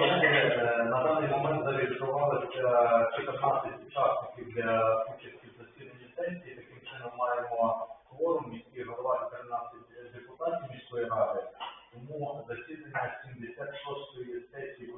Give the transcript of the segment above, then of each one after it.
на даний момент зареєструвалися 14 учасників для участі в засіданні сесії. Таким чином маємо кворум, міський голова і 13 депутатів міської ради. Тому засідання 76-ї сесії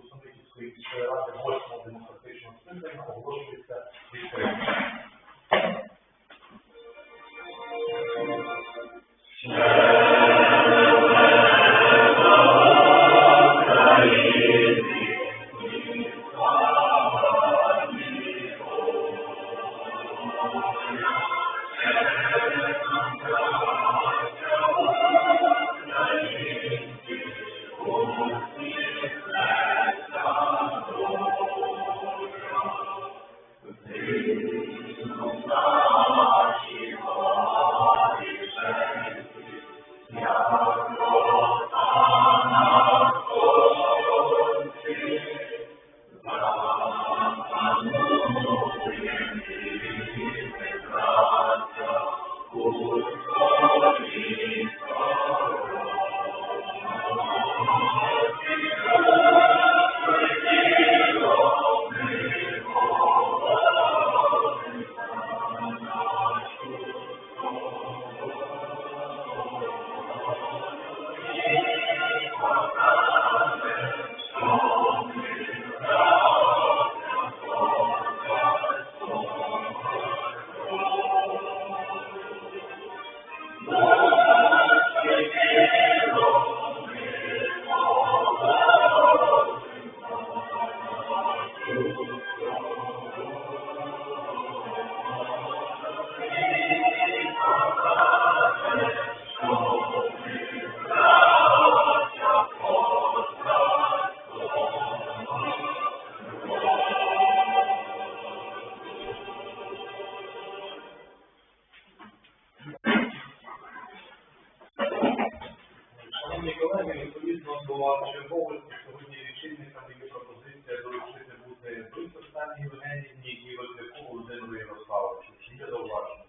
до сьогодні рішення там є пропозиція доручити бути Оксані Євгенівні і Возляку Володимиру Ярославовичу. Чи є зауваження?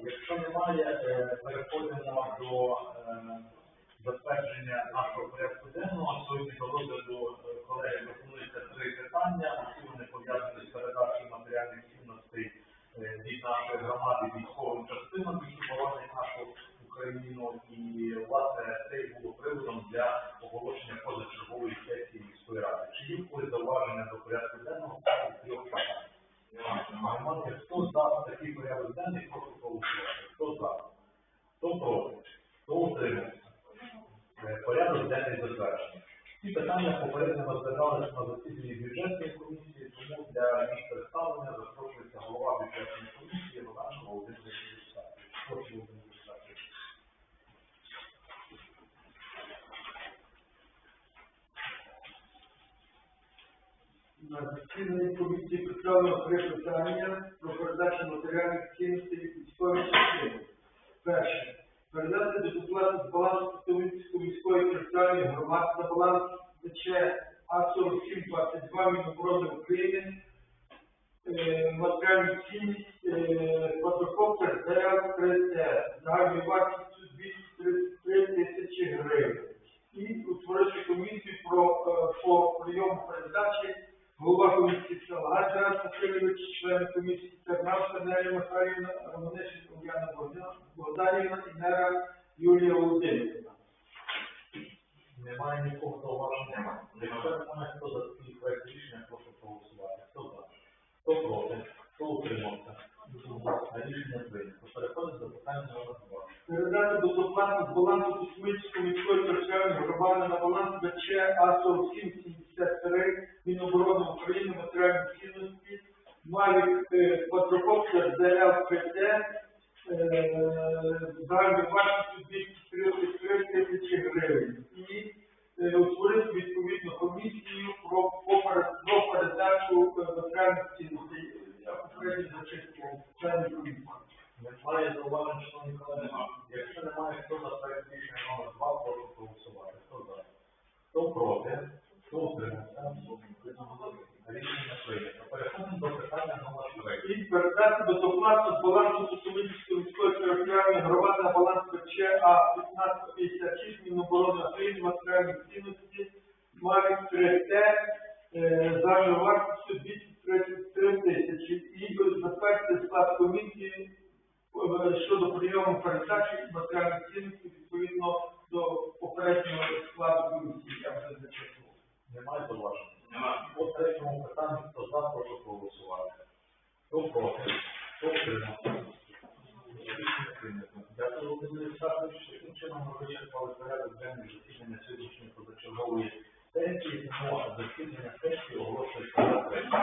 Якщо немає, е, переходимо до е, затвердження нашого порядку денного. Сьогодні до розгляду е, колеги пропонується три питання. Усі вони пов'язані з передачею матеріальних цінностей е, від нашої громади військовим частинам, які боронять нашу Україну. І власне це і було приводом для оголошення позачергової сесії міської ради. Чи є в когось зауваження до порядку денного з трьох питань? Немає. Хто за такий порядок денний, прошу проголосувати. Хто за? Хто проти? Хто утримався? Е, Порядок денний затверджений. Ці питання попередньо розглядалися на засіданні бюджетної комісії, тому для їх представлення запрошується голова бюджетної комісії Роман Володимир. Прошу На засіданні комісії представлено три питання про передачу матеріальних цінностей військової частини. Перше. Передати безоплатно з балансу Костовицької міської територіальної громади на баланс ТЧ А4722 Міноборони України е, матеріальну цінність е, квадрокоптер ДЛ-3Т загальною вартістю 233 тисячі гривень. І утворити комісію про е, по прийому передачі голова комісії Тарас Васильович, члени комісії Тернавська Нелі Михайлівна, Романишин Ульяна Богданівна і Нера Юлія Володимирівна. Немає нікого зауваження. Якщо немає, хто за такий проект рішення, прошу проголосувати. Хто за? Хто проти? Хто утримався? Рішення прийнято. Переходимо до питання номер два. Передати безоплатно з балансу Космічської міської територіальної громади на баланс БЧ А4773 Міноборони України матеріальні цінності Мавік е, квадрокоптер ДЛ-ПТ загальною вартістю 233 тисячі гривень. Хто проти? Хто утримався? Рішення прийнято. Переходимо до питання номер три. і передати безоплатно з балансу Косовицької міської 1556 Міноборони України матеріальні цінності Мавік 3Т е, загальною вартістю 233 тисячі і затвердити склад комісії е, щодо прийому передачі матеріальних цінностей відповідно до попереднього складу Таким чином ми вичерпали порядок денний засідання сьогоднішньої позачергової сесії. Засідання сесії оголошується закритим.